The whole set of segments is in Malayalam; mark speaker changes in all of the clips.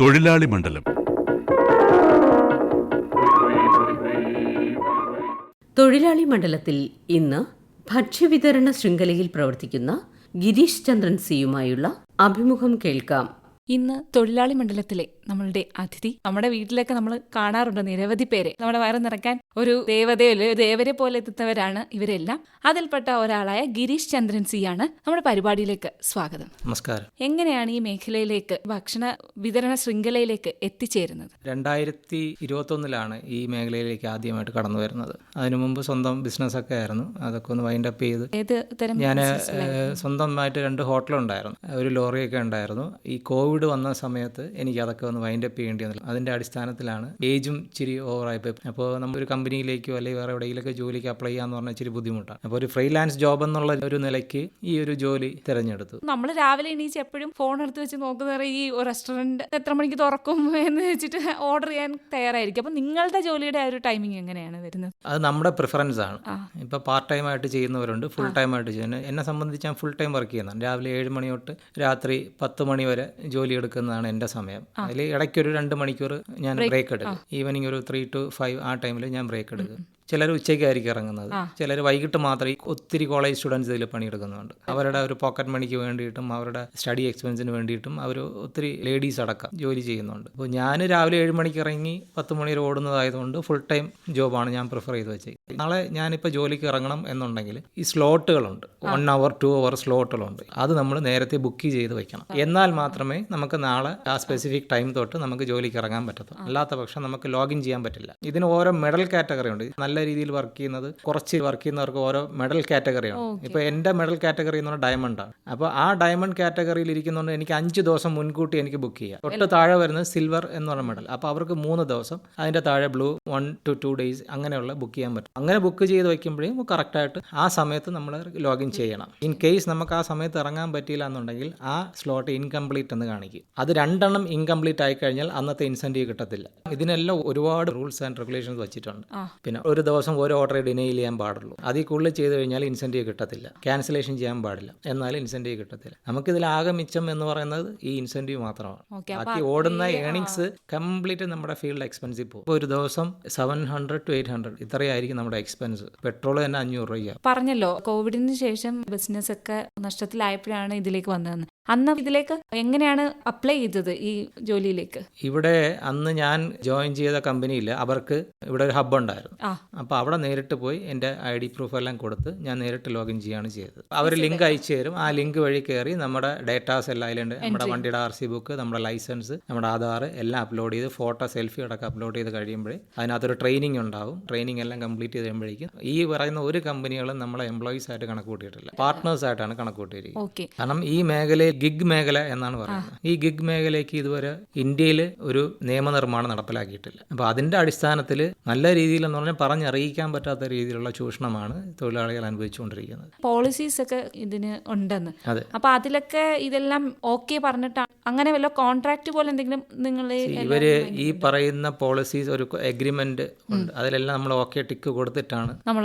Speaker 1: തൊഴിലാളി മണ്ഡലം.
Speaker 2: തൊഴിലാളി മണ്ഡലത്തിൽ ഇന്ന് ഭക്ഷ്യവിതരണ ശൃംഖലയിൽ പ്രവർത്തിക്കുന്ന ഗിരീഷ് ചന്ദ്രൻ സിയുമായുള്ള അഭിമുഖം കേൾക്കാം.
Speaker 3: ഇന്ന് തൊഴിലാളി മണ്ഡലത്തിലെ നമ്മളുടെ അതിഥി. നമ്മുടെ വീട്ടിലൊക്കെ നമ്മൾ കാണാറുണ്ട് നിരവധി പേരെ. നമ്മുടെ വയറ് നിറയ്ക്കാൻ ഒരു ദേവതയോ ദേവരെ പോലെ എത്തുന്നവരാണ് ഇവരെല്ലാം. അതിൽപ്പെട്ട ഒരാളായ ഗിരീഷ് ചന്ദ്രൻ സി ആണ് നമ്മുടെ പരിപാടിയിലേക്ക് സ്വാഗതം.
Speaker 4: നമസ്കാരം.
Speaker 3: എങ്ങനെയാണ് ഈ മേഖലയിലേക്ക് ഭക്ഷണ വിതരണ ശൃംഖലയിലേക്ക് എത്തിച്ചേരുന്നത്?
Speaker 4: രണ്ടായിരത്തി ഇരുപത്തൊന്നിലാണ് ഈ മേഖലയിലേക്ക് ആദ്യമായിട്ട് കടന്നു വരുന്നത്. അതിനു മുമ്പ് സ്വന്തം ബിസിനസ് ഒക്കെ ആയിരുന്നു. അതൊക്കെ ഒന്ന് വൈൻഡ് അപ്പ് ചെയ്ത്
Speaker 3: ഏത് തരം
Speaker 4: ഞാൻ സ്വന്തമായിട്ട് രണ്ട് ഹോട്ടലുണ്ടായിരുന്നു ഒരു ലോറിയൊക്കെ ഉണ്ടായിരുന്നു. ഈ കോവിഡ് വന്ന സമയത്ത് എനിക്ക് അതൊക്കെ ഒന്ന് വൈൻഡപ്പ് ചെയ്യേണ്ടി വന്നില്ല. അതിന്റെ അടിസ്ഥാനത്തിലാണ് ഏജും ഇച്ചിരി ഓവറായിപ്പോയി അപ്പോൾ നമ്മളൊരു കമ്പനിയിലേക്കോ അല്ലെങ്കിൽ വേറെ എവിടെയെങ്കിലൊക്കെ ജോലിക്ക് അപ്ലൈ ചെയ്യാന്ന് പറഞ്ഞാൽ ഇച്ചിരി ബുദ്ധിമുട്ടാണ്. അപ്പോൾ ഒരു ഫ്രീലാൻസ് ജോബ് എന്നുള്ള ഒരു നിലയ്ക്ക് ഈ ഒരു ജോലി തിരഞ്ഞെടുത്തു.
Speaker 3: നമ്മൾ രാവിലെ എണീച്ച് എപ്പോഴും ഫോൺ എടുത്ത് വെച്ച് നോക്കുന്നത് ഈ റെസ്റ്റോറന്റ് എത്ര മണിക്ക് തുറക്കും എന്ന് വെച്ചിട്ട് ഓർഡർ ചെയ്യാൻ തയ്യാറായിരിക്കും. അപ്പോൾ നിങ്ങളുടെ ജോലിയുടെ ആ ഒരു ടൈമിംഗ് എങ്ങനെയാണ് വരുന്നത്?
Speaker 4: അത് നമ്മുടെ പ്രിഫറൻസ് ആണ്. ഇപ്പോൾ പാർട്ട് ടൈം ആയിട്ട് ചെയ്യുന്നവരുണ്ട് ഫുൾ ടൈം ആയിട്ട് ചെയ്യുന്നത് എന്നെ സംബന്ധിച്ച് ഞാൻ ഫുൾ ടൈം വർക്ക് ചെയ്യുന്നതാണ്. രാവിലെ ഏഴ് മണി തൊട്ട് രാത്രി പത്ത് മണി വരെ ജോലി എടുക്കുന്നതാണ് എന്റെ സമയം. അതിൽ ഇടയ്ക്കൊരു രണ്ട് മണിക്കൂർ ഞാൻ ബ്രേക്ക് എടുക്കും. ഈവനിങ് ഒരു ത്രീ ടു ഫൈവ് ആ ടൈമിൽ ഞാൻ ബ്രേക്ക് എടുക്കും. ചിലർ ഉച്ചയ്ക്കായിരിക്കും ഇറങ്ങുന്നത്. ചിലർ വൈകിട്ട് മാത്രമേ ഒത്തിരി കോളേജ് സ്റ്റുഡൻസ് ഇതിൽ പണിയെടുക്കുന്നുണ്ട്. അവരുടെ ഒരു പോക്കറ്റ് മണിക്ക് വേണ്ടിയിട്ടും അവരുടെ സ്റ്റഡി എക്സ്പെൻസിന് വേണ്ടിയിട്ടും അവർ ഒത്തിരി ലേഡീസ് അടക്കം ജോലി ചെയ്യുന്നുണ്ട്. അപ്പോൾ ഞാൻ രാവിലെ ഏഴ് മണിക്ക് ഇറങ്ങി പത്ത് മണി വരെ ഓടുന്നതായതുകൊണ്ട് ഫുൾ ടൈം ജോബാണ് ഞാൻ പ്രിഫർ ചെയ്ത് വെച്ചത് നാളെ ഞാനിപ്പോൾ ജോലിക്ക് ഇറങ്ങണം എന്നുണ്ടെങ്കിൽ ഈ സ്ലോട്ടുകളുണ്ട് വൺ അവർ ടു അവർ സ്ലോട്ടുകളുണ്ട് അത് നമ്മൾ നേരത്തെ ബുക്ക് ചെയ്ത് വെക്കണം. എന്നാൽ മാത്രമേ നമുക്ക് നാളെ ആ സ്പെസിഫിക് ടൈം തൊട്ട് നമുക്ക് ജോലിക്ക് ഇറങ്ങാൻ പറ്റത്തുള്ളൂ. അല്ലാത്ത പക്ഷം നമുക്ക് ലോഗിൻ ചെയ്യാൻ പറ്റില്ല. ഇതിന് ഓരോ മെഡൽ കാറ്റഗറി ഉണ്ട്. നല്ല രീതിയിൽ വർക്ക് ചെയ്യുന്നത് കുറച്ച് വർക്ക് ചെയ്യുന്നവർക്ക് ഓരോ മെഡൽ കാറ്റഗറിയാണ് ഇപ്പോൾ എന്റെ മെഡൽ കാറ്റഗറി എന്ന് പറഞ്ഞാൽ ഡയമണ്ട് ആണ്. അപ്പോൾ ആ ഡയമണ്ട് കാറ്റഗറിയിൽ ഇരിക്കുന്നതുകൊണ്ട് എനിക്ക് അഞ്ച് ദിവസം മുൻകൂട്ടി എനിക്ക് ബുക്ക് ചെയ്യാം. തൊട്ട് താഴെ വരുന്നത് സിൽവർ എന്ന് പറഞ്ഞ മെഡൽ അപ്പോൾ അവർക്ക് മൂന്ന് ദിവസം അതിന്റെ താഴെ blue one two two days അങ്ങനെയുള്ള ബുക്ക് ചെയ്യാൻ പറ്റും. അങ്ങനെ ബുക്ക് ചെയ്ത് വയ്ക്കുമ്പോഴേക്കും കറക്റ്റായിട്ട് ആ സമയത്ത് നമ്മൾ ലോഗിൻ ചെയ്യണം. ഇൻ കേസ് നമുക്ക് ആ സമയത്ത് ഇറങ്ങാൻ പറ്റിയില്ല എന്നുണ്ടെങ്കിൽ ആ സ്ലോട്ട് ഇൻകംപ്ലീറ്റ് എന്ന് കാണിക്കും. അത് രണ്ടെണ്ണം ഇൻകംപ്ലീറ്റ് ആയി കഴിഞ്ഞാൽ അന്നത്തെ ഇൻസെന്റീവ് കിട്ടത്തില്ല. ഇതിനെല്ലാം ഒരുപാട് റൂൾസ് ആൻഡ് റെഗുലേഷൻസ് വെച്ചിട്ടുണ്ട്. പിന്നെ ഒരു ദിവസം ഒരു ഓർഡർ ഡിനൈ ചെയ്യാൻ പാടുള്ളൂ. അതിൽ കൂടുതൽ ചെയ്ത് കഴിഞ്ഞാൽ ഇൻസെന്റീവ് കിട്ടത്തില്ല. ക്യാൻസലേഷൻ ചെയ്യാൻ പാടില്ല. എന്നാൽ ഇൻസെന്റീവ് കിട്ടത്തില്ല. നമുക്കിതിൽ ആകെ മിച്ചം എന്ന് പറയുന്നത് ഈ ഇൻസെന്റീവ് മാത്രമാണ്. ബാക്കി ഓടുന്ന ഏണിങ്സ് കംപ്ലീറ്റ് നമ്മുടെ ഫീൽഡ് എക്സ്പെൻസീവ് പോകും. ഒരു ദിവസം seven hundred two eight hundred ഇത്രയായിരിക്കും നമ്മുടെ എക്സ്പെൻസ് പെട്രോൾ തന്നെ അഞ്ഞൂറ് രൂപ
Speaker 3: പറഞ്ഞല്ലോ കോവിഡിന് ശേഷം ബിസിനസ് ഒക്കെ നഷ്ടത്തിലായപ്പോഴാണ് ഇതിലേക്ക് വന്നതെന്ന്. അന്ന് ഇതിലേക്ക് എങ്ങനെയാണ് അപ്ലൈ ചെയ്തത് ഈ ജോലിയിലേക്ക്?
Speaker 4: ഇവിടെ അന്ന് ഞാൻ ജോയിൻ ചെയ്ത കമ്പനിയിൽ അവർക്ക് ഇവിടെ ഒരു ഹബ്ബ് ഉണ്ടായിരുന്നു.
Speaker 3: അപ്പൊ
Speaker 4: അപ്പോൾ അവിടെ നേരിട്ട് പോയി എന്റെ ഐ ഡി പ്രൂഫ് എല്ലാം കൊടുത്ത് ഞാൻ നേരിട്ട് ലോഗിൻ ചെയ്യാണ് ചെയ്തത്. അവർ ലിങ്ക് അയച്ചു തരും. ആ ലിങ്ക് വഴി കയറി നമ്മുടെ ഡേറ്റാസ് എല്ലാം അതിലുണ്ട്. നമ്മുടെ വണ്ടിയുടെ ആർ സി ബുക്ക് നമ്മുടെ ലൈസൻസ് നമ്മുടെ ആധാർ എല്ലാം അപ്ലോഡ് ചെയ്ത് ഫോട്ടോ സെൽഫി അടക്കം അപ്ലോഡ് ചെയ്ത് കഴിയുമ്പോഴേ അതിനകത്തൊരു ട്രെയിനിങ് ഉണ്ടാവും. ട്രെയിനിങ് എല്ലാം കംപ്ലീറ്റ് ചെയ്ത് കഴിയുമ്പോഴേക്കും ഈ പറയുന്ന ഒരു കമ്പനികളും നമ്മളെ എംപ്ലോയീസ് ആയിട്ട് കണക്ക് കൂട്ടിയിട്ടില്ല പാർട്ട്നേഴ്സ് ആയിട്ടാണ് കണക്ക് കൂട്ടിയിരിക്കുന്നത്
Speaker 3: ഓക്കെ
Speaker 4: കാരണം ഈ മേഖലയിൽ ഗിഗ് മേഖല എന്നാണ് പറയുന്നത്. ഈ ഗിഗ് മേഖലയ്ക്ക് ഇതുവരെ ഇന്ത്യയിൽ ഒരു നിയമനിർമ്മാണം നടപ്പിലാക്കിയിട്ടില്ല. അപ്പോൾ അതിന്റെ അടിസ്ഥാനത്തിൽ നല്ല രീതിയിൽ എന്ന് പറഞ്ഞാൽ പറഞ്ഞറിയിക്കാൻ പറ്റാത്ത രീതിയിലുള്ള ചൂഷണമാണ് തൊഴിലാളികൾ അനുഭവിച്ചുകൊണ്ടിരിക്കുന്നത്.
Speaker 3: പോളിസീസ് ഒക്കെ ഇതിന് ഉണ്ടെന്ന്.
Speaker 4: അതെ.
Speaker 3: അപ്പൊ അതിലൊക്കെ ഇതെല്ലാം ഓക്കെ പറഞ്ഞിട്ട് അങ്ങനെ വല്ല കോൺട്രാക്ട് പോലെ എന്തെങ്കിലും നിങ്ങൾ
Speaker 4: ഇവർ ഈ പറയുന്ന പോളിസീസ് ഒരു എഗ്രിമെന്റ് ഉണ്ട്. അതിലെല്ലാം നമ്മൾ ഓക്കെ ടിക്ക് കൊടുത്തിട്ടാണ്
Speaker 3: നമ്മൾ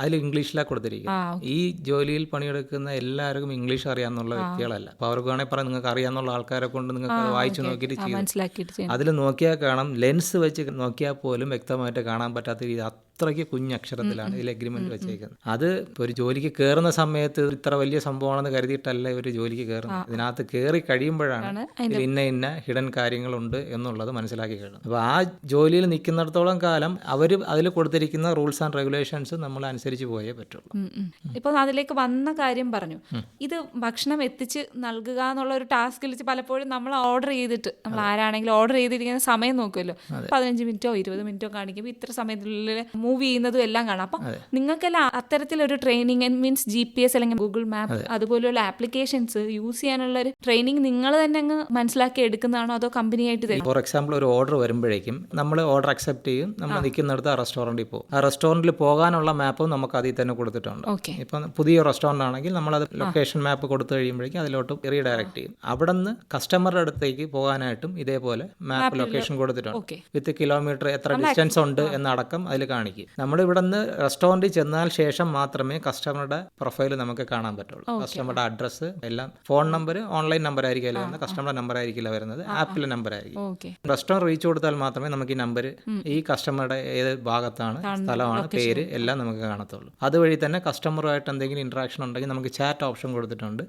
Speaker 4: അതിൽ ഇംഗ്ലീഷിലാണ് കൊടുത്തിരിക്കുന്നത്. ഈ ജോലിയിൽ പണിയെടുക്കുന്ന എല്ലാവർക്കും ഇംഗ്ലീഷ് അറിയാന്നുള്ള വ്യക്തികളല്ല അപ്പോൾ അവർക്ക് വേണമെങ്കിൽ പറയാം നിങ്ങൾക്ക് അറിയാമെന്നുള്ള ആൾക്കാരെ കൊണ്ട് നിങ്ങൾക്ക് വായിച്ചു നോക്കിയിട്ട്
Speaker 3: ചെയ്യും
Speaker 4: അതിൽ നോക്കിയാൽ കാണാം ലെൻസ് വെച്ച് നോക്കിയാൽ പോലും വ്യക്തമായിട്ട് കാണാൻ പറ്റാത്ത രീതി. അത്രയ്ക്ക് കുഞ്ഞക്ഷരത്തിലാണ് ഇതിൽ എഗ്രിമെന്റ് വെച്ചേക്കുന്നത്. അത് ഒരു ജോലിക്ക് കയറുന്ന സമയത്ത് ഇത്ര വലിയ സംഭവമാണെന്ന് കരുതിയിട്ടല്ല ഒരു ജോലിക്ക് കയറുന്നത് ഇതിനകത്ത് കയറി കഴിയുമ്പോഴാണ് ഇന്ന ഇന്ന ഹിഡൻ കാര്യങ്ങളുണ്ട് എന്നുള്ളത് മനസ്സിലാക്കി കഴിയുന്നത്. അപ്പോൾ ആ ജോലിയിൽ നിൽക്കുന്നിടത്തോളം കാലം അവർ അതിൽ കൊടുത്തിരിക്കുന്ന റൂൾസ് ആൻഡ് റെഗുലേഷൻസ് നമ്മൾ അനുസരിച്ച് പോയേ പറ്റുള്ളൂ.
Speaker 3: ഉം, ഉം. ഇപ്പൊ അതിലേക്ക് വന്ന കാര്യം പറഞ്ഞു. ഇത് ഭക്ഷണം എത്തിച്ച് നൽകുക എന്നുള്ള ഒരു ടാസ്കിൽ പലപ്പോഴും നമ്മൾ ഓർഡർ ചെയ്തിട്ട് നമ്മൾ ആരാണെങ്കിലും ഓർഡർ ചെയ്തിരിക്കുന്ന സമയം നോക്കുമല്ലോ. പതിനഞ്ച് മിനിറ്റോ ഇരുപത് മിനിറ്റോ കാണിക്കുമ്പോൾ ഇത്ര സമയത്തിനുള്ളിൽ മൂവ് ചെയ്യുന്നതും എല്ലാം കാണാം. അപ്പം നിങ്ങൾക്കെല്ലാം അത്തരത്തിലൊരു training means G P S അല്ലെങ്കിൽ ഗൂഗിൾ മാപ്പ് അതുപോലെയുള്ള ആപ്ലിക്കേഷൻസ് യൂസ് ചെയ്യാനുള്ള ഒരു ട്രെയിനിങ് നിങ്ങൾ തന്നെ അങ്ങ് മനസ്സിലാക്കി എടുക്കുന്നതാണോ അതോ കമ്പനിയായിട്ട് തരും
Speaker 4: ഫോർ എക്സാമ്പിൾ ഒരു ഓർഡർ വരുമ്പോഴേക്കും നമ്മൾ ഓർഡർ അക്സെപ്റ്റ് ചെയ്യും നമ്മൾ നിൽക്കുന്നിടത്ത് ആ റെസ്റ്റോറന്റിൽ പോകും. ആ റെസ്റ്റോറന്റിൽ പോകാനുള്ള മാപ്പും നമുക്ക് അതിൽ തന്നെ കൊടുത്തിട്ടുണ്ട്.
Speaker 3: ഓക്കെ
Speaker 4: ഇപ്പം പുതിയ റെസ്റ്റോറന്റ് ആണെങ്കിൽ നമ്മൾ അത് ലൊക്കേഷൻ മാപ്പ് കൊടുത്തു കഴിയുമ്പോഴേക്കും അതിലോട്ട് റീഡയറക്ട് ചെയ്യും. അവിടെ നിന്ന് കസ്റ്റമറുടെ അടുത്തേക്ക് പോകാനായിട്ടും ഇതേപോലെ മാപ്പ് ലൊക്കേഷൻ കൊടുത്തിട്ടുണ്ട്. വിത്ത് കിലോമീറ്റർ എത്ര ഡിസ്റ്റൻസ് ഉണ്ട് എന്നടക്കം അതിൽ കാണിക്കും. കാണിക്കും നമ്മൾ ഇവിടെ നിന്ന് റെസ്റ്റോറന്റിൽ ചെന്നാൽ ശേഷം മാത്രമേ കസ്റ്റമറുടെ പ്രൊഫൈൽ നമുക്ക് കാണാൻ പറ്റുള്ളൂ. കസ്റ്റമറുടെ അഡ്രസ്സ് എല്ലാം ഫോൺ നമ്പർ ഓൺലൈൻ നമ്പർ ആയിരിക്കില്ല വരുന്നത്. കസ്റ്റമറുടെ നമ്പർ ആയിരിക്കില്ല വരുന്നത്. ആപ്പിലെ നമ്പർ ആയിരിക്കും. റെസ്റ്റോറന്റ് റീച്ച് കൊടുത്താൽ മാത്രമേ നമുക്ക് ഈ നമ്പർ ഈ കസ്റ്റമറുടെ ഏത് ഭാഗത്താണ് സ്ഥലമാണ് പേര് എല്ലാം നമുക്ക് കാണത്തുള്ളൂ. അതുവഴി തന്നെ കസ്റ്റമറുമായിട്ട് എന്തെങ്കിലും ഇന്ററാക്ഷൻ ഉണ്ടെങ്കിൽ നമുക്ക് ചാറ്റ് ഓപ്ഷൻ കൊടുത്തിട്ടുണ്ട്.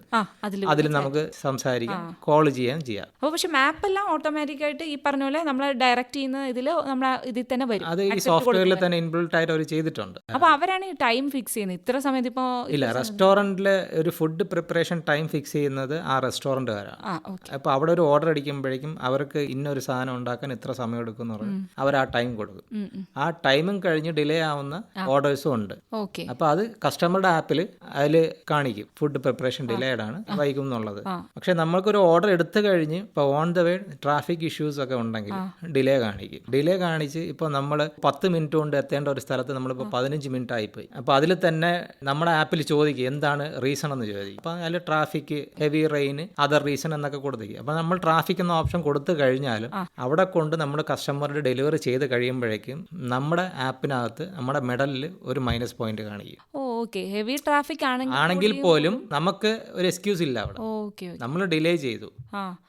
Speaker 3: അതിൽ
Speaker 4: അതിൽ നമുക്ക് സംസാരിക്കാം കോൾ ചെയ്യാൻ ചെയ്യാം
Speaker 3: അപ്പോൾ പക്ഷെ മാപ്പ് എല്ലാം ഓട്ടോമാറ്റിക് ആയിട്ട് ഈ പറഞ്ഞ പോലെ നമ്മൾ ഡയറക്റ്റ് ചെയ്യുന്ന ഇതിൽ നമ്മൾ ഇതിൽ തന്നെ വരും.
Speaker 4: അത് ഈ സോഫ്റ്റ്വെയറിൽ തന്നെ ഇൻബിൽട്ട് ആയിട്ട് അവർ ചെയ്തിട്ടുണ്ട്.
Speaker 3: അപ്പോൾ അവരാണ് ഈ ടൈം ഫിക്സ് ചെയ്യുന്നത്? ഇത്ര സമയത്ത് ഇപ്പോൾ
Speaker 4: ഇല്ല റെസ്റ്റോറന്റിലെ ഒരു ഫുഡ് പ്രിപ്പറേഷൻ ടൈം ഫിക്സ് ചെയ്യുന്നത് ആ റെസ്റ്റോറന്റുകാരാണ്
Speaker 3: ആ അപ്പൊ
Speaker 4: അപ്പോൾ അവിടെ ഒരു ഓർഡർ അടിക്കുമ്പോഴേക്കും അവർക്ക് ഇന്നൊരു സാധനം ഉണ്ടാക്കാൻ ഇത്ര സമയം എടുക്കും എന്ന് പറഞ്ഞു അവർ ആ ടൈം കൊടുക്കും. ആ ടൈമും കഴിഞ്ഞ് ഡിലേ ആവുന്ന ഓർഡേഴ്സും ഉണ്ട്.
Speaker 3: ഓക്കെ.
Speaker 4: അപ്പോൾ അത് കസ്റ്റമറുടെ ആപ്പിൽ അതിൽ കാണിക്കും. ഫുഡ് പ്രിപ്പറേഷൻ ഡിലേഡ് ആണ് വൈകും എന്നുള്ളത്. പക്ഷെ നമ്മൾക്കൊരു ഓർഡർ എടുത്തു കഴിഞ്ഞ് ഇപ്പോൾ on the way traffic issues ഒക്കെ ഉണ്ടെങ്കിൽ ഡിലേ കാണിക്കും. ഡിലേ കാണിച്ച് ഇപ്പോൾ നമ്മൾ പത്ത് മിനിറ്റ് കൊണ്ട് എത്തേണ്ട ഒരു സ്ഥലത്ത് നമ്മളിപ്പോൾ പതിനഞ്ച് മിനിറ്റ് ആയിപ്പോയി അപ്പോൾ അതിൽ തന്നെ നമ്മുടെ ആപ്പിൽ ചോദിക്കും എന്താണ് റീസൺ എന്ന് ചോദിക്കും. അപ്പോൾ അതിൽ traffic heavy rain other reason എന്നൊക്കെ കൊടുത്തേക്കും. അപ്പോൾ നമ്മൾ ട്രാഫിക് എന്ന ഓപ്ഷൻ കൊടുത്തു കഴിഞ്ഞാലും അവിടെ കൊണ്ട് നമ്മുടെ കസ്റ്റമറുടെ ഡെലിവറി ചെയ്ത് കഴിയുമ്പോഴേക്കും നമ്മുടെ ആപ്പിനകത്ത് നമ്മുടെ മെഡലിൽ ഒരു മൈനസ് പോയിന്റ് കാണിക്കും.
Speaker 3: ഓക്കെ ഹെവി ട്രാഫിക് ആണെങ്കിൽ
Speaker 4: ആണെങ്കിൽ പോലും നമുക്ക് ഒരു എക്സ്ക്യൂസ് ഇല്ല അവിടെ. നമ്മൾ ഡിലേ ചെയ്തു.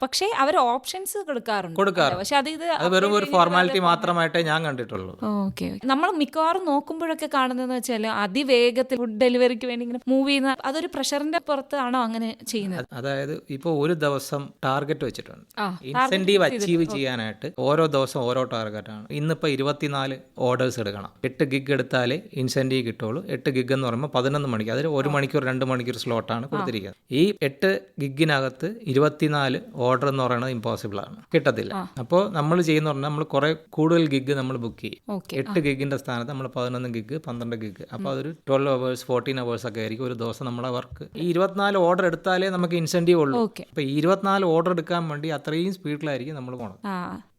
Speaker 3: പക്ഷേ അവർ ഓപ്ഷൻസ് കൊടുക്കാറുണ്ട്.
Speaker 4: കൊടുക്കാറുണ്ട്.
Speaker 3: പക്ഷേ അത് ഇത്
Speaker 4: വെറും ഒരു ഫോർമാലിറ്റി മാത്രമായിട്ടേ ഞാൻ കണ്ടിട്ടുള്ളൂ.
Speaker 3: ഓക്കെ നമ്മൾ മിക്കവാറും നോക്കുമ്പോഴൊക്കെ കാണുന്നതെന്ന് വെച്ചാൽ അതിവേഗത്തിൽ ഫുഡ് ഡെലിവറിക്ക് വേണ്ടി ഇങ്ങനെ മൂവ് ചെയ്യുന്ന അതൊരു പ്രഷറിന്റെ പുറത്താണോ അങ്ങനെ ചെയ്യുന്നത്?
Speaker 4: അതായത് ഇപ്പോൾ ഒരു ദിവസം ടാർഗറ്റ് വെച്ചിട്ടുണ്ട്. ഇൻസെന്റീവ് അച്ചീവ് ചെയ്യാനായിട്ട് ഓരോ ദിവസം ഓരോ ടാർഗറ്റാണ് ഇന്നിപ്പോൾ ഇരുപത്തിനാല് ഓർഡേഴ്സ് എടുക്കണം. എട്ട് ഗിഗ് എടുത്താലേ ഇൻസെന്റീവ് കിട്ടുള്ളൂ. എട്ട് ഗിഗ് എന്ന് പറയുമ്പോൾ പതിനൊന്ന് മണിക്ക് അതിൽ ഒരു മണിക്കൂർ രണ്ട് മണിക്കൂർ സ്ലോട്ടാണ് കൊടുത്തിരിക്കുന്നത്. ഈ എട്ട് ഗിഗിനകത്ത് ഇരുപത്തിനാല് ഓർഡർ എന്ന് പറയുന്നത് ഇമ്പോസിബിൾ ആണ്. കിട്ടത്തില്ല. അപ്പോൾ നമ്മൾ ചെയ്യുന്ന പറഞ്ഞാൽ നമ്മൾ കുറെ കൂടുതൽ ഗിഗ് നമ്മൾ ബുക്ക് ചെയ്യും. എട്ട് ഗിഗിന്റെ സ്ഥാനത്ത് നമ്മൾ പതിനൊന്ന് ഗിഗ് പന്ത്രണ്ട് ഗിഗ് അപ്പോൾ അതൊരു ട്വൽവ് അവേഴ്സ് ഫോർട്ടീൻ അവേഴ്സ് ഒക്കെ ആയിരിക്കും ഒരു ദിവസം നമ്മളെ വർക്ക് ഈ ഇരുപത്തിനാല് ഓർഡർ എടുത്താലേ നമുക്ക് ഇൻസെന്റീവ് ഉള്ളൂ. അപ്പോൾ ഇരുപത്തിനാല് ഓർഡർ എടുക്കാൻ വേണ്ടി അത്രയും സ്പീഡിലായിരിക്കും നമ്മൾ
Speaker 3: പോകണം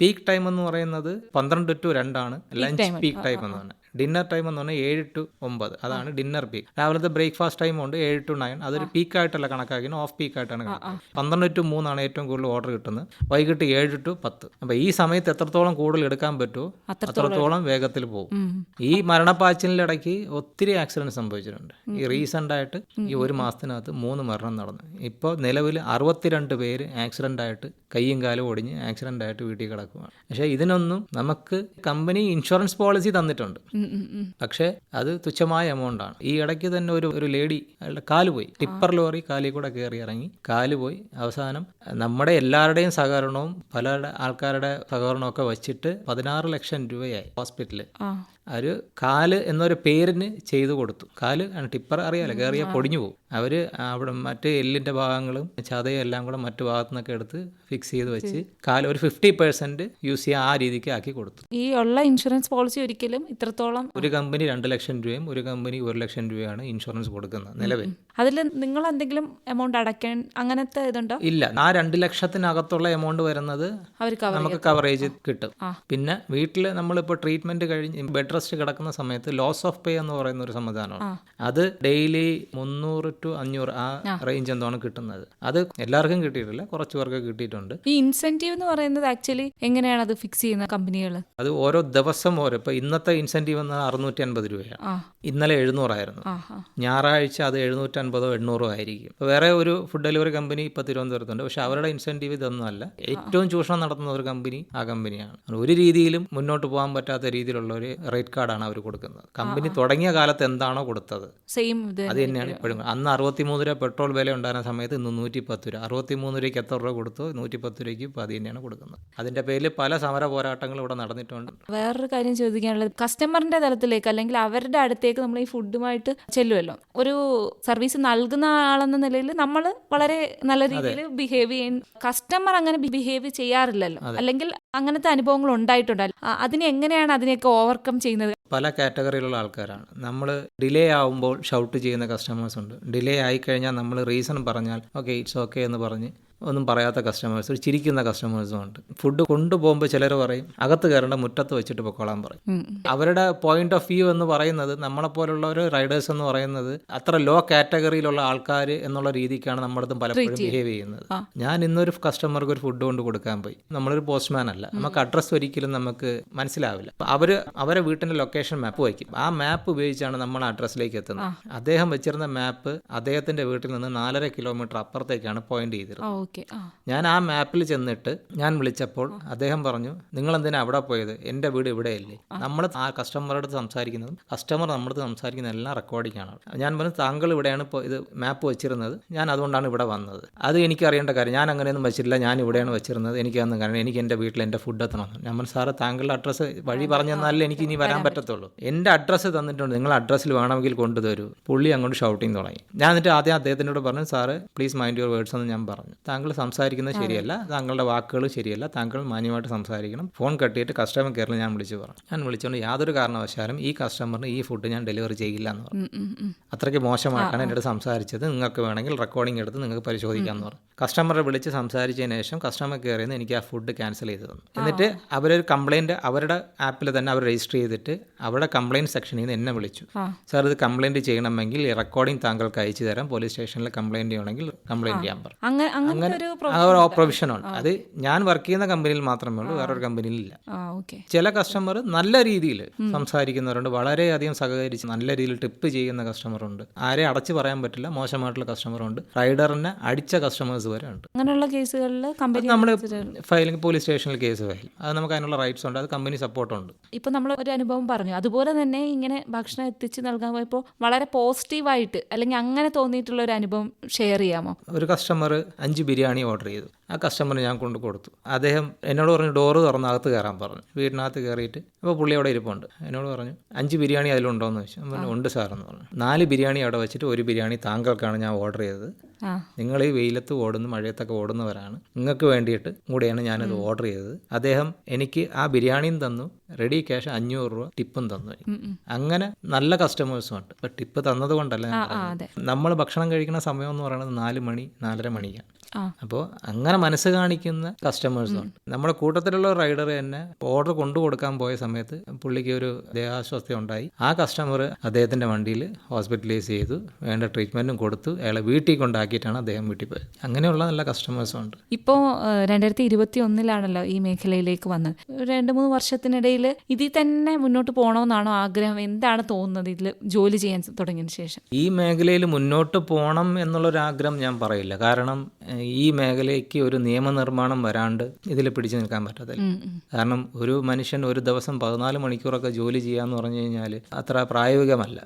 Speaker 4: പീക്ക് ടൈം എന്ന് പറയുന്നത് പന്ത്രണ്ട് ടു രണ്ടാണ്. ലഞ്ച് പീക്ക് ടൈം എന്ന് പറഞ്ഞാൽ. ഡിന്നർ ടൈം എന്ന് പറഞ്ഞാൽ ഏഴ് ടു ഒമ്പത്. അതാണ് ഡിന്നർ പീക്ക് രാവിലത്തെ ബ്രേക്ക്ഫാസ്റ്റ് ടൈം ഉണ്ട് ഏഴ് ടു നയൻ അതൊരു പീക്ക് ആയിട്ടല്ല കണക്കാക്കുന്നത് ഓഫ് പീക്ക് ആയിട്ടാണ് കണക്കാക്കുന്നത് പന്ത്രണ്ട് ടു മൂന്നാണ് ഏറ്റവും കൂടുതൽ ഓർഡർ കിട്ടുന്നത്. വൈകിട്ട് ഏഴ് ടു പത്ത്. അപ്പോൾ ഈ സമയത്ത് എത്രത്തോളം കൂടുതൽ എടുക്കാൻ പറ്റുമോ അത്രത്തോളം വേഗത്തിൽ പോകും. ഈ മരണപ്പാച്ചിലിടയ്ക്ക് ഒത്തിരി ആക്സിഡന്റ് സംഭവിച്ചിട്ടുണ്ട്. ഈ റീസെന്റ് ആയിട്ട് ഈ ഒരു മാസത്തിനകത്ത് മൂന്ന് മരണം നടന്നു. ഇപ്പോൾ നിലവിൽ അറുപത്തിരണ്ട് പേര് ആക്സിഡന്റ് ആയിട്ട് കൈയും കാലും ഒടിഞ്ഞ് ആക്സിഡന്റ് ആയിട്ട് വീട്ടിൽ കിടക്കുകയാണ് പക്ഷേ ഇതിനൊന്നും നമുക്ക് കമ്പനി ഇൻഷുറൻസ് പോളിസി തന്നിട്ടുണ്ട്. പക്ഷേ അത് തുച്ഛമായ എമൗണ്ട് ആണ്. ഈ ഇടയ്ക്ക് തന്നെ ഒരു ഒരു ലേഡി അയാളുടെ കാൽ പോയി. ടിപ്പർ ലോറി കാലിൽ കൂടെ കയറി ഇറങ്ങി. കാൽ പോയി. അവസാനം നമ്മുടെ എല്ലാവരുടെയും സഹകരണവും പല ആൾക്കാരുടെ സഹകരണവും ഒക്കെ വെച്ചിട്ട് പതിനാറ് ലക്ഷം രൂപയായി ഹോസ്പിറ്റലിൽ ഒരു കാൽ എന്നൊരു പേരിന് ചെയ്തു കൊടുത്തു. കാൽ ടിപ്പർ അറിയാലോ കയറിയ പൊടിഞ്ഞു പോകും. അവർ അവിടെ മറ്റ് എല്ലിന്റെ ഭാഗങ്ങളും ചതയും എല്ലാം കൂടെ മറ്റു ഭാഗത്തു നിന്നൊക്കെ എടുത്ത് ഫിക്സ് ചെയ്ത് വെച്ച് കാൽ ഒരു ഫിഫ്റ്റി പെർസെന്റ് യൂസ് ചെയ്യാൻ ആ രീതിക്ക് ആക്കി കൊടുത്തു.
Speaker 3: ഈ ഉള്ള ഇൻഷുറൻസ് പോളിസി ഒരിക്കലും ഇത്രത്തോളം
Speaker 4: ഒരു കമ്പനി രണ്ട് ലക്ഷം രൂപയും ഒരു കമ്പനി ഒരു ലക്ഷം രൂപയാണ് ഇൻഷുറൻസ് കൊടുക്കുന്നത് നിലവിൽ.
Speaker 3: അതിൽ നിങ്ങൾ എന്തെങ്കിലും എമൗണ്ട് അടയ്ക്കാൻ അങ്ങനത്തെ ഇതുണ്ടോ?
Speaker 4: ഇല്ല ആ രണ്ട് ലക്ഷത്തിനകത്തുള്ള എമൗണ്ട് വരുന്നത് നമുക്ക് കവറേജ് കിട്ടും. പിന്നെ വീട്ടിൽ നമ്മളിപ്പോൾ ട്രീറ്റ്മെന്റ് കഴിഞ്ഞ് ബെഡ് റെസ്റ്റ് കിടക്കുന്ന സമയത്ത് ലോസ് ഓഫ് പേ എന്ന് പറയുന്ന ഒരു സംവിധാനമാണ്. അത് ഡെയിലി മുന്നൂറ് ടു അഞ്ഞൂറ് ആ റേഞ്ച് എന്തോണ് കിട്ടുന്നത്. അത് എല്ലാവർക്കും കിട്ടിയിട്ടില്ല കുറച്ച് പേർക്ക് കിട്ടിയിട്ടുണ്ട്.
Speaker 3: ഈ ഇൻസെന്റീവ് എന്ന് പറയുന്നത് ആക്ച്വലി എങ്ങനെയാണ് അത് ഫിക്സ് ചെയ്യുന്ന കമ്പനികൾ
Speaker 4: അത് ഓരോ ദിവസം ഓരോ ഇപ്പൊ ഇന്നത്തെ ഇൻസെന്റീവ് എന്ന് അറുന്നൂറ്റി അൻപത് രൂപയാണ് ഇന്നലെ എഴുന്നൂറായിരുന്നു. ഞായറാഴ്ച അത് എഴുന്നൂറ്റി അൻപതോ എണ്ണൂറോ ആയിരിക്കും. വേറെ ഒരു ഫുഡ് ഡെലിവറി കമ്പനി ഇപ്പൊ തിരുവനന്തപുരത്തുണ്ട്. പക്ഷെ അവരുടെ ഇൻസെന്റീവ് ഇതൊന്നുമല്ല ഏറ്റവും ചൂഷണം നടത്തുന്ന ഒരു കമ്പനി ആ കമ്പനിയാണ് ഒരു രീതിയിലും മുന്നോട്ട് പോകാൻ പറ്റാത്ത രീതിയിലുള്ള ഒരു റേറ്റ് കാർഡാണ് അവർ കൊടുക്കുന്നത്. കമ്പനി തുടങ്ങിയ കാലത്ത് എന്താണോ കൊടുത്തത്.
Speaker 3: സെയിം
Speaker 4: അത് തന്നെയാണ്. ഇപ്പോഴും. അന്ന് അറുപത്തിമൂന്ന് രൂപ പെട്രോൾ വില ഉണ്ടായിരുന്ന സമയത്ത് ഇന്ന് നൂറ്റി പത്ത് രൂപ. അറുപത്തിമൂന്ന് രൂപയ്ക്ക് എത്ര രൂപ കൊടുത്തു? നൂറ്റി പത്ത് രൂപയ്ക്ക് ഇപ്പോൾ അത് തന്നെയാണ് കൊടുക്കുന്നത്. അതിന്റെ പേരിൽ പല സമര പോരാട്ടങ്ങളും ഇവിടെ നടന്നിട്ടുണ്ട്.
Speaker 3: വേറൊരു കാര്യം ചോദിക്കാനുള്ളത് കസ്റ്റമറിന്റെ തലത്തിലേക്ക് അല്ലെങ്കിൽ അവരുടെ അടുത്തേക്ക് നമ്മൾ ഈ ഫുഡുമായിട്ട് ചെല്ലുമല്ലോ ഒരു സർവീസ് നൽകുന്ന ആളെന്ന നിലയിൽ നമ്മൾ വളരെ നല്ല രീതിയിൽ ബിഹേവ് ചെയ്യുന്നു കസ്റ്റമർ അങ്ങനെ ബിഹേവ് ചെയ്യാറില്ലല്ലോ. അല്ലെങ്കിൽ അങ്ങനത്തെ അനുഭവങ്ങൾ ഉണ്ടായിട്ടുണ്ടല്ലോ അതിനെങ്ങനെയാണ് അതിനെ എങ്ങനെയാണ് അതിനെയൊക്കെ ഓവർകം ചെയ്യുന്നത് Signet
Speaker 4: പല കാറ്റഗറിയിലുള്ള ആൾക്കാരാണ്. നമ്മൾ ഡിലേ ആവുമ്പോൾ ഷൗട്ട് ചെയ്യുന്ന കസ്റ്റമേഴ്സ് ഉണ്ട്. ഡിലേ ആയി കഴിഞ്ഞാൽ നമ്മൾ റീസൺ പറഞ്ഞാൽ ഓക്കെ ഇറ്റ്സ് ഓക്കെ എന്ന് പറഞ്ഞ് ഒന്നും പറയാത്ത കസ്റ്റമേഴ്സ് ഒരു ചിരിക്കുന്ന കസ്റ്റമേഴ്സും ഉണ്ട്. ഫുഡ് കൊണ്ടുപോകുമ്പോൾ ചിലർ പറയും അകത്ത് കയറേണ്ട മുറ്റത്ത് വെച്ചിട്ട് പൊക്കോളാൻ പറയും. അവരുടെ പോയിന്റ് ഓഫ് വ്യൂ എന്ന് പറയുന്നത് നമ്മളെപ്പോലുള്ള ഒരു റൈഡേഴ്സ് എന്ന് പറയുന്നത് അത്ര ലോ കാറ്റഗറിയിലുള്ള ആൾക്കാർ എന്നുള്ള രീതിക്കാണ് നമ്മളടുത്തും പലപ്പോഴും ബിഹേവ് ചെയ്യുന്നത്. ഞാൻ ഇന്നൊരു കസ്റ്റമർക്ക് ഒരു ഫുഡ് കൊണ്ട് കൊടുക്കാൻ പോയി. നമ്മളൊരു പോസ്റ്റ്മാൻ അല്ല. നമുക്ക് അഡ്രസ് ഒരിക്കലും നമുക്ക് മനസ്സിലാവില്ല. അവർ അവർ അവരെ വീട്ടിന്റെ ലൊക്കേഷൻ മാപ്പ് വയ്ക്കും. ആ മാപ്പ് ഉപയോഗിച്ചാണ് നമ്മൾ അഡ്രസ്സിലേക്ക് എത്തുന്നത്. അദ്ദേഹം വെച്ചിരുന്ന മാപ്പ് അദ്ദേഹത്തിന്റെ വീട്ടിൽ നിന്ന് നാലര കിലോമീറ്റർ അപ്പുറത്തേക്കാണ് പോയിന്റ് ചെയ്തിരുന്നത്. ഞാൻ ആ മാപ്പിൽ ചെന്നിട്ട് ഞാൻ വിളിച്ചപ്പോൾ അദ്ദേഹം പറഞ്ഞു നിങ്ങൾ എന്തിനാ അവിടെ പോയത്? എന്റെ വീട് ഇവിടെയല്ലേ? നമ്മൾ ആ കസ്റ്റമറുടെ അടുത്ത് സംസാരിക്കുന്നതും കസ്റ്റമർ നമ്മളത് സംസാരിക്കുന്ന എല്ലാം റെക്കോർഡിംഗ് ആണ്. ഞാൻ പറഞ്ഞു താങ്കൾ ഇവിടെയാണ് ഇപ്പോൾ ഇത് മാപ്പ് വെച്ചിരുന്നത്. ഞാൻ അതുകൊണ്ടാണ് ഇവിടെ വന്നത്. അത് എനിക്ക് അറിയേണ്ട കാര്യം ഞാൻ അങ്ങനെയൊന്നും വെച്ചിട്ടില്ല. ഞാൻ ഇവിടെയാണ് വെച്ചിരുന്നത്. എനിക്ക് അന്ന് കാരണം എനിക്ക് എന്റെ വീട്ടിൽ എന്റെ ഫുഡ് എത്തണം ഞാൻ പറഞ്ഞു സാറ് താങ്കളുടെ അഡ്രസ്സ് വഴി പറഞ്ഞു തന്നാലേ എനിക്ക് ഇനി വരാൻ പറ്റത്തുള്ളൂ. എന്റെ അഡ്രസ്സ് തന്നിട്ടുണ്ട്. നിങ്ങൾ അഡ്രസ്സിൽ വേണമെങ്കിൽ കൊണ്ടുതരൂ. പുള്ളി അങ്ങോട്ട് ഷൗട്ടിങ് തുടങ്ങി. ഞാൻ എന്നിട്ട് ആദ്യം അദ്ദേഹത്തിനോട് പറഞ്ഞു sir please mind your words എന്ന് ഞാൻ പറഞ്ഞു. താങ്കൾ സംസാരിക്കുന്നത് ശരിയല്ല. താങ്കളുടെ വാക്കുകൾ ശരിയല്ല. താങ്കൾ മാന്യമായിട്ട് സംസാരിക്കണം. ഫോൺ കട്ടിയിട്ട് കസ്റ്റമർ കെയറിൽ ഞാൻ വിളിച്ചു പറഞ്ഞു. ഞാൻ വിളിച്ചുകൊണ്ട് യാതൊരു കാരണവശാലും ഈ കസ്റ്റമറിന് ഈ ഫുഡ് ഞാൻ ഡെലിവറി ചെയ്യില്ല എന്ന് പറഞ്ഞു. അത്രയ്ക്ക് മോശമായിട്ടാണ് അടുത്ത് സംസാരിച്ചത്. നിങ്ങൾക്ക് വേണമെങ്കിൽ റെക്കോർഡിംഗ് എടുത്ത് നിങ്ങൾക്ക് പരിശോധിക്കാം എന്ന് പറഞ്ഞു. കസ്റ്റമറെ വിളിച്ച് സംസാരിച്ചതിന് ശേഷം കസ്റ്റമർ കെയറിൽ നിന്ന് എനിക്ക് ആ ഫുഡ് ക്യാൻസൽ ചെയ്തു തന്നു. എന്നിട്ട് അവരൊരു കംപ്ലൈന്റ് അവരുടെ ആപ്പിൽ തന്നെ അവർ രജിസ്റ്റർ ചെയ്തിട്ട് അവരുടെ കംപ്ലയിന്റ് സെക്ഷനിൽ നിന്ന് എന്നെ വിളിച്ചു. സാർ ഇത് കംപ്ലയിന്റ് ചെയ്യണമെങ്കിൽ റെക്കോർഡിംഗ് താങ്കൾക്ക് അയച്ചു തരാം. പോലീസ് സ്റ്റേഷനിൽ കംപ്ലയിന്റ് ചെയ്യണമെങ്കിൽ കംപ്ലയിന്റ് ചെയ്യാൻ പറഞ്ഞു
Speaker 3: അങ്ങനെ
Speaker 4: ആ. പ്രൊവിഷനുണ്ട് അത് ഞാൻ വർക്ക് ചെയ്യുന്ന കമ്പനിയിൽ മാത്രമേ ഉള്ളൂ. വേറൊരു
Speaker 3: കമ്പനിയിൽ ഇല്ല.
Speaker 4: ചില കസ്റ്റമർ നല്ല രീതിയിൽ സംസാരിക്കുന്നവരുണ്ട്. വളരെയധികം സഹകരിച്ച് നല്ല രീതിയിൽ ടിപ്പ് ചെയ്യുന്ന കസ്റ്റമറുണ്ട് ആരെ അടച്ചു പറയാൻ പറ്റില്ല. മോശമായിട്ടുള്ള കസ്റ്റമറുണ്ട് റൈഡറിനെ അടിച്ച കസ്റ്റമേഴ്സ് വരെ ഉണ്ട്.
Speaker 3: അങ്ങനെയുള്ള കേസുകളിൽ കമ്പനി
Speaker 4: നമ്മൾ ഫയലിംഗ് പോലീസ് സ്റ്റേഷനിൽ കേസ് ഫയൽ അത് നമുക്ക് അതിനുള്ള റൈറ്റ്സ് ഉണ്ട്. അത് കമ്പനി സപ്പോർട്ടുണ്ട്
Speaker 3: ഇപ്പൊ നമ്മൾ ഒരു അനുഭവം പറഞ്ഞു. അതുപോലെ തന്നെ ഇങ്ങനെ ഭക്ഷണം എത്തിച്ച് നൽകാൻ പോയപ്പോൾ വളരെ പോസിറ്റീവായിട്ട് അല്ലെങ്കിൽ അങ്ങനെ തോന്നിയിട്ടുള്ള ഒരു അനുഭവം ഷെയർ ചെയ്യാമോ?
Speaker 4: ഒരു കസ്റ്റമർ അഞ്ച് ബിരിയാണി ഓർഡർ ചെയ്തു. ആ കസ്റ്റമർ ഞാൻ കൊണ്ട് കൊടുത്തു. അദ്ദേഹം എന്നോട് പറഞ്ഞു ഡോറ് തുറന്ന് അകത്ത് കയറാൻ പറഞ്ഞു. വീടിനകത്ത് കയറിയിട്ട് അപ്പോൾ പുള്ളി അവിടെ ഇരിപ്പുണ്ട്. എന്നോട് പറഞ്ഞു അഞ്ച് ബിരിയാണി അതിലുണ്ടോയെന്ന് ചോദിച്ചു. പറഞ്ഞു ഉണ്ട് സാറെന്ന് പറഞ്ഞു. നാല് ബിരിയാണി അവിടെ വെച്ചിട്ട് ഒരു ബിരിയാണി താങ്കൾക്കാണ് ഞാൻ ഓർഡർ ചെയ്തത്. നിങ്ങൾ ഈ വെയിലത്ത് ഓടുന്ന മഴയത്തൊക്കെ ഓടുന്നവരാണ്. നിങ്ങൾക്ക് വേണ്ടിയിട്ട് കൂടെയാണ് ഞാനത് ഓർഡർ ചെയ്തത്. അദ്ദേഹം എനിക്ക് ആ ബിരിയാണിയും തന്നു. റെഡി ക്യാഷ് അഞ്ഞൂറ് രൂപ ടിപ്പും തന്നു അങ്ങനെ നല്ല കസ്റ്റമേഴ്സും ഉണ്ട്. ഇപ്പം ടിപ്പ് തന്നത് കൊണ്ടല്ല. നമ്മൾ ഭക്ഷണം കഴിക്കുന്ന സമയം എന്ന് പറയുന്നത് നാല് മണി നാലര മണിക്കാണ്. അപ്പോൾ അങ്ങനെ മനസ്സ് കാണിക്കുന്ന കസ്റ്റമേഴ്സും ഉണ്ട്. നമ്മുടെ കൂട്ടത്തിലുള്ള റൈഡർ തന്നെ ഓർഡർ കൊണ്ടു കൊടുക്കാൻ പോയ സമയത്ത് പുള്ളിക്ക് ഒരു ദേഹാസ്വസ്ഥ ഉണ്ടായി. ആ കസ്റ്റമർ അദ്ദേഹത്തിന്റെ വണ്ടിയിൽ ഹോസ്പിറ്റലൈസ് ചെയ്തു വേണ്ട ട്രീറ്റ്മെന്റും കൊടുത്തു അയാളെ വീട്ടിൽ കൊണ്ടാക്കിയിട്ടാണ് അദ്ദേഹം വീട്ടിൽ പോയത്. അങ്ങനെയുള്ള നല്ല കസ്റ്റമേഴ്സും ഉണ്ട്.
Speaker 3: ഇപ്പോൾ രണ്ടായിരത്തി ഇരുപത്തി ഒന്നിലാണല്ലോ ഈ മേഖലയിലേക്ക് വന്നത്. രണ്ട് മൂന്ന് വർഷത്തിനിടയിൽ ഇതിൽ തന്നെ മുന്നോട്ട് പോകണമെന്നാണോ ആഗ്രഹം? എന്താണ് തോന്നുന്നത് ഇതിൽ ജോലി ചെയ്യാൻ തുടങ്ങിയതിന് ശേഷം?
Speaker 4: ഈ മേഖലയിൽ മുന്നോട്ട് പോകണം എന്നുള്ളൊരാഗ്രഹം ഞാൻ പറയില്ല. കാരണം ഈ മേഖലയ്ക്ക് ഒരു നിയമനിർമ്മാണം വരാണ്ട് ഇതിൽ പിടിച്ചു നിൽക്കാൻ പറ്റത്തില്ല. കാരണം ഒരു മനുഷ്യൻ ഒരു ദിവസം പതിനാല് മണിക്കൂറൊക്കെ ജോലി ചെയ്യാന്ന് പറഞ്ഞു കഴിഞ്ഞാൽ അത്ര പ്രായോഗികമല്ല.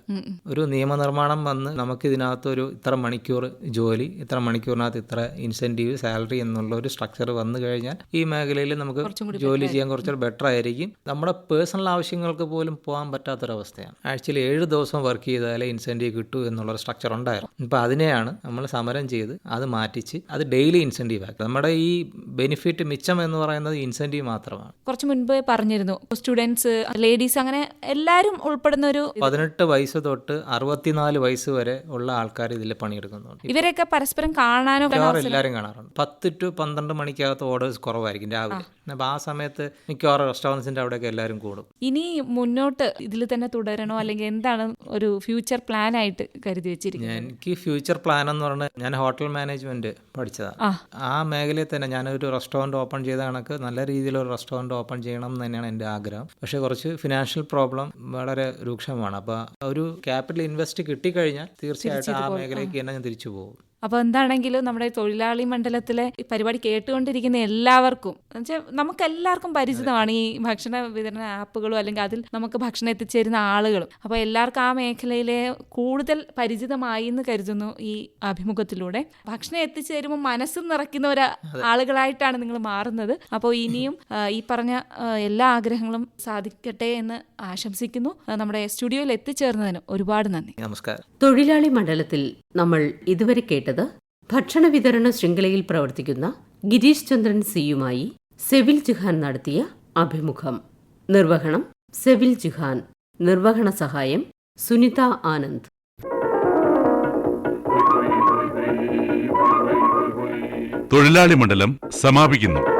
Speaker 4: ഒരു നിയമനിർമ്മാണം വന്ന് നമുക്ക് ഇതിനകത്തൊരു ഇത്ര മണിക്കൂർ ജോലി ഇത്ര മണിക്കൂറിനകത്ത് ഇത്ര ഇൻസെന്റീവ് സാലറി എന്നുള്ള ഒരു സ്ട്രക്ചർ വന്നു കഴിഞ്ഞാൽ ഈ മേഖലയിൽ നമുക്ക് ജോലി ചെയ്യാൻ കുറച്ചുകൂടി ബെറ്റർ ആയിരിക്കും. നമ്മുടെ പേഴ്സണൽ ആവശ്യങ്ങൾക്ക് പോലും പോകാൻ പറ്റാത്തൊരവസ്ഥയാണ്. ആഴ്ചയിൽ ഏഴ് ദിവസം വർക്ക് ചെയ്താലേ ഇൻസെന്റീവ് കിട്ടൂ എന്നുള്ളൊരു സ്ട്രക്ചർ ഉണ്ടായിരുന്നു. ഇപ്പം അതിനെയാണ് നമ്മൾ സമരം ചെയ്ത് അത് മാറ്റിച്ച് അത് ഡെയിലി ഇൻസെന്റീവ് ആക്കി നമ്മുടെ ഈ ബെനിഫിറ്റ് മിച്ചം എന്ന് പറയുന്നത് ഇൻസെന്റീവ് മാത്രമാണ്.
Speaker 3: കുറച്ച് മുൻപ് പറഞ്ഞിരുന്നു സ്റ്റുഡൻസ് ലേഡീസ് അങ്ങനെ എല്ലാവരും ഉൾപ്പെടുന്ന ഒരു
Speaker 4: പതിനെട്ട് വയസ്സ് തൊട്ട് അറുപത്തിനാല് വയസ്സ് വരെ ഉള്ള ആൾക്കാർ ഇതിൽ പണിയെടുക്കുന്നുണ്ട്.
Speaker 3: ഇവരെയൊക്കെ പരസ്പരം കാണാനോ
Speaker 4: എല്ലാവരും കാണാറുണ്ട്. പത്ത് ടു പന്ത്രണ്ട് മണിക്കകത്ത് ഓർഡേഴ്സ് കുറവായിരിക്കും രാവിലെ. അപ്പോൾ ആ സമയത്ത് മിക്കവാറും റെസ്റ്റോറൻസിന്റെ അവിടെയൊക്കെ എല്ലാവരും കൂടും.
Speaker 3: ഇനി മുന്നോട്ട് ഇതിൽ തന്നെ തുടരണോ അല്ലെങ്കിൽ എന്താണ് ഒരു ഫ്യൂച്ചർ പ്ലാൻ ആയിട്ട് കരുതി വെച്ചിരിക്കുന്നത്?
Speaker 4: എനിക്ക് ഫ്യൂച്ചർ പ്ലാൻ എന്ന് പറഞ്ഞാൽ ഞാൻ ഹോട്ടൽ മാനേജ്മെന്റ് പഠിച്ചതാണ്
Speaker 3: ആ.
Speaker 4: മേഖലയിൽ തന്നെ ഞാനൊരു റെസ്റ്റോറന്റ് ഓപ്പൺ ചെയ്ത കണക്ക് നല്ല രീതിയിൽ ഒരു റെസ്റ്റോറന്റ് ഓപ്പൺ ചെയ്യണം എന്ന് തന്നെയാണ് എന്റെ ആഗ്രഹം. പക്ഷേ കുറച്ച് ഫിനാൻഷ്യൽ പ്രോബ്ലം വളരെ രൂക്ഷമാണ്. അപ്പോൾ ഒരു ക്യാപിറ്റൽ ഇൻവെസ്റ്റ് കിട്ടിക്കഴിഞ്ഞാൽ തീർച്ചയായിട്ടും ആ മേഖലയ്ക്ക് തന്നെ ഞാൻ തിരിച്ചു പോകും.
Speaker 3: അപ്പോൾ എന്താണെങ്കിലും നമ്മുടെ തൊഴിലാളി മണ്ഡലത്തിലെ ഈ പരിപാടി കേട്ടുകൊണ്ടിരിക്കുന്ന എല്ലാവർക്കും എന്നുവെച്ചാൽ നമുക്ക് എല്ലാവർക്കും പരിചിതമാണ് ഈ ഭക്ഷണ വിതരണ ആപ്പുകളും അല്ലെങ്കിൽ അതിൽ നമുക്ക് ഭക്ഷണം എത്തിച്ചേരുന്ന ആളുകളും. അപ്പോൾ എല്ലാവർക്കും ആ മേഖലയിലെ കൂടുതൽ പരിചിതമായി എന്ന് കരുതുന്നു ഈ അഭിമുഖത്തിലൂടെ. ഭക്ഷണം എത്തിച്ചേരുമ്പോൾ മനസ്സ് നിറയ്ക്കുന്ന ഒരു ആളുകളായിട്ടാണ് നിങ്ങൾ മാറുന്നത്. അപ്പോൾ ഇനിയും ഈ പറഞ്ഞ എല്ലാ ആഗ്രഹങ്ങളും സാധിക്കട്ടെ എന്ന് ആശംസിക്കുന്നു. നമ്മുടെ സ്റ്റുഡിയോയിൽ എത്തിച്ചേർന്നതിന് ഒരുപാട് നന്ദി.
Speaker 4: നമസ്കാരം.
Speaker 2: തൊഴിലാളി മണ്ഡലത്തിൽ നമ്മൾ ഇതുവരെ കേട്ടത് ഭക്ഷണ വിതരണ ശൃംഖലയിൽ പ്രവർത്തിക്കുന്ന ഗിരീഷ് ചന്ദ്രൻ സിയുമായി സെവിൽ ജുഹാൻ നടത്തിയ അഭിമുഖം. നിർവഹണം സെവിൽ ജുഹാൻ. നിർവഹണ സഹായം സുനിത ആനന്ദ്.
Speaker 1: തൊഴിലാളി മണ്ഡലം സമാപിക്കുന്നു.